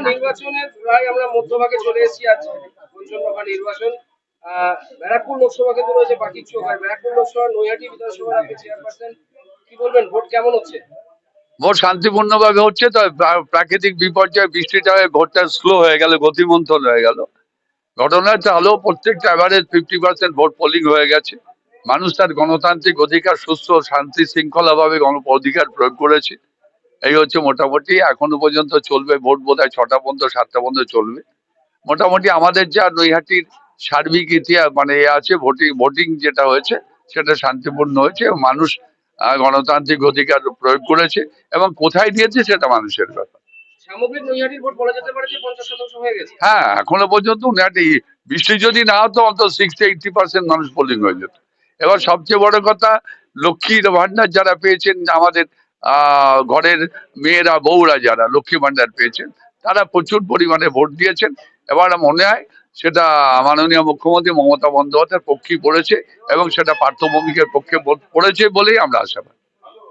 নির্বাচনের প্রায় আমরা মধ্যভাগে চলে এসেছি আজ। নির্বাচন। ব্যারাকপুর লোকসভা কেন্দ্র রয়েছে, বাকি চোখ আর ব্যারাকপুর লোকসভা, নৈহাটি বিধানসভা আপনি চেয়ারপারসন। কি বলবেন, ভোট কেমন হচ্ছে? ভোট হচ্ছে প্রা- প্রাকৃতিক বিপর্যয় বৃষ্টিটা হয়ে ভোটটা স্লো হয়ে গেল, গতিমন্থন হয়ে গেল। ঘটনা হচ্ছে আলো প্রত্যেকটা average fifty percent vote polling হয়ে গেছে। মানুষ তার গণতান্ত্রিক অধিকার, সুস্থ শান্তি শৃঙ্খলা ভাবে গণ অধিকার প্রয়োগ করেছে। এই হচ্ছে মোটামুটি এখনও পর্যন্ত চলবে ভোট বোধ হয় ছটা পর্যন্ত সাতটা পর্যন্ত চলবে। মোটামুটি আমাদের যা নৈহাটির সার্বিক ইতিহাস মানে এ আছে ভোটিং ভোটিং যেটা হয়েছে সেটা শান্তিপূর্ণ হয়েছে মানুষ গণতান্ত্রিক অধিকার প্রয়োগ করেছে এবং কোথায় দিয়েছে সেটা মানুষের ব্যাপার। হয়ে এখনও পর্যন্ত নৈহাটি বৃষ্টি যদি না হতো অন্তত সিক্সটি এইটটি পার্সেন্ট মানুষ পোলিং হয়ে যেত। এবার সবচেয়ে বড় কথা লক্ষ্মীর ভান্ডার যারা পেয়েছেন আমাদের ঘরের মেয়েরা বউরা যারা লক্ষ্মী ভান্ডার পেয়েছেন তারা প্রচুর পরিমাণে ভোট দিয়েছেন। এবার মনে হয় সেটা মাননীয় মুখ্যমন্ত্রী মমতা বন্দ্যোপাধ্যায়ের পক্ষেই পড়েছে এবং সেটা পার্থভূমিকের পক্ষে ভোট পড়েছে বলেই আমরা আশাবাদী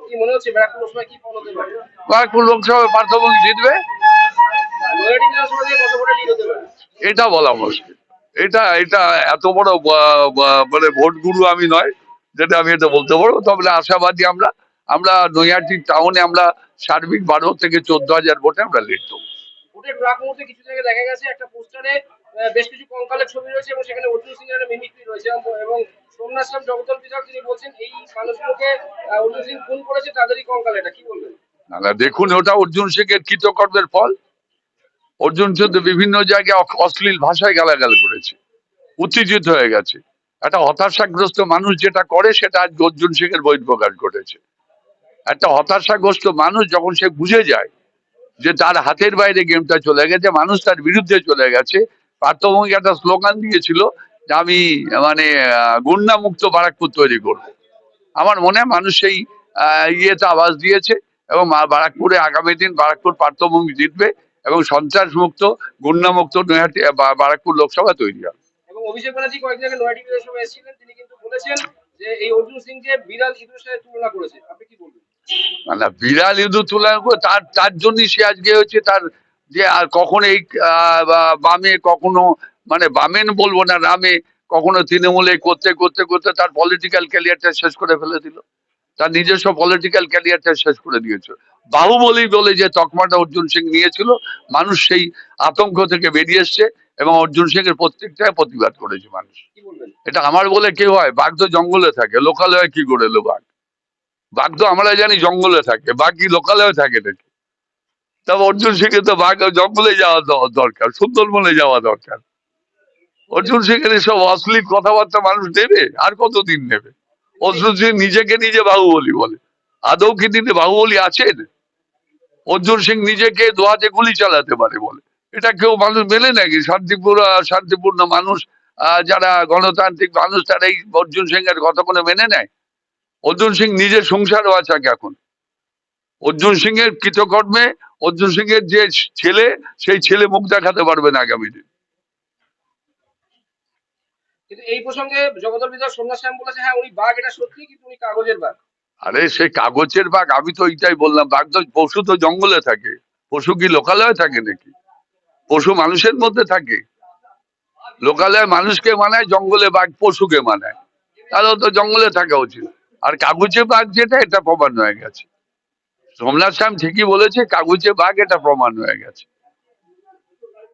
কি ব্যারাকপুর জিতবে? এটা বলা মুশকিল। এটা এটা এত বড় মানে ভোট গুরু আমি নয় যেটা আমি এটা বলতে পারব। তবে আশাবাদী আমরা আমরা নৈহাটি টাউনে আমরা সার্বিক বারো থেকে চোদ্দ হাজার ভোটে আমরা লিড দেবো। ভোটের প্রাক মুহূর্তে কিছু জায়গায় দেখা গেছে একটা পোস্টারে বেশ কিছু কঙ্কালের ছবি রয়েছে এবং সেখানে অর্জুন সিং এর মিমিক্রি রয়েছে। এবং- এবং সোমনাথ সাম জগদল বিধায়ক তিনি বলছেন এই মানুষগুলোকে অর্জুন সিং খুন করেছে তাদেরই কঙ্কাল এটা। কি বলবেন? না না দেখুন ওটা অর্জুন সিংয়ের কৃতকর্মের ফল। অর্জুন সিং বিভিন্ন জায়গায় অশ্লীল ভাষায় গালাগাল করেছে উত্তেজিত হয়ে গেছে। একটা হতাশাগ্রস্ত মানুষ যেটা করে সেটা আজ অর্জুন সিং এর বই প্রকাশ ঘটেছে। একটা হতাশাগ্রস্ত মানুষ যখন সে বুঝে যায় যে তার হাতের বাইরে গেমটা চলে গেছে মানুষ তার বিরুদ্ধে চলে গেছে। পার্থভূমিক একটা স্লোগান দিয়েছিল যে আমি মানে আহ, গুন্ডা মুক্ত বারাকপুর তৈরি করব। আমার মনে মানুষ সেই ইয়েতে আওয়াজ দিয়েছে এবং বারাকপুরে আগামী দিন বারাকপুর পার্থভূমি জিতবে এবং সন্ত্রাস মুক্ত গুন্ডা মুক্ত নৈহাটি বারাকপুর লোকসভা তৈরি হবে। অভিষেক ব্যানার্জি কয়েকদিন আগে নয়টি বিধানসভা এসেছিলেন তিনি কিন্তু বলেছেন যে বিড়াল ইঁদুর তুলনা করে তার তার জন্যই সে আজকে হচ্ছে তার যে আর কখনো এই বামে কখনো মানে বামেন বলব না, রামে কখনো তৃণমূলে করতে করতে করতে তার পলিটিক্যাল ক্যারিয়ারটা শেষ করে ফেলে দিল। তার নিজস্ব পলিটিক্যাল ক্যারিয়ারটা শেষ করে দিয়েছে। বাহুবলী বলে যে তকমাটা অর্জুন সিং নিয়েছিল, মানুষ সেই আতঙ্ক থেকে বেরিয়ে এসছে। এবং অর্জুন সিং এর প্রত্যেকটাই প্রতিবাদ করেছে মানুষ। এটা আমার বলে কেউ হয়? বাঘ তো জঙ্গলে থাকে লোকালয়ে কি করে এলো বাঘ? বাঘ তো আমরা জানি জঙ্গলে থাকে বাঘ কি লোকালয়ে থাকে নাকি? তবে অর্জুন সিংকে তো বাঘ জঙ্গলে যাওয়া দরকার সুন্দরবনে যাওয়া দরকার। অর্জুন সিং এর সব অশ্লীল কথাবার্তা মানুষ দেবে আর কতদিন নেবে? অর্জুন সিং নিজেকে নিজে বাহুবলী বলে। আদৌ কি তিনি বাহুবলী আছেন? অর্জুন সিং নিজেকে দোয়াতে গুলি চালাতে পারে বলে। এটা কেউ মানুষ মেলে নাকি শান্তিপূর্ণ শান্তিপূর্ণ মানুষ যারা গণতান্ত্রিক মানুষ তারা এই অর্জুন সিং এর কথা কোনো মেনে নেয়? অর্জুন সিং নিজের সংসারও আছে এখন। অর্জুন সিং এর কৃতকর্মে অর্জুন সিং এর যে ছেলে সেই ছেলে মুখ দেখাতে পারবে না আগামী দিন। কিন্তু এই প্রসঙ্গে জগদল বিধায়ক সোমনাথ শ্যাম বলেছে হ্যাঁ উনি বাঘ এটা সত্যি কিন্তু উনি কাগজের বাঘ। আরে সে কাগজের বাঘ আমি তো এইটাই বললাম বাঘ তো পশু তো জঙ্গলে থাকে। পশু কি লোকালয়ে থাকে নাকি? পশু মানুষের মধ্যে থাকে। লোকালে মানুষকে মানায়, জঙ্গলে বাঘ পশুকে মানায়। তাহলে তো জঙ্গলে থাকা উচিত। আর কাগজে বাঘ যেটা, এটা প্রমাণ হয়ে গেছে। সোমনাথ শ্যাম ঠিকই বলেছে, কাগজে বাঘ, এটা প্রমাণ হয়ে গেছে।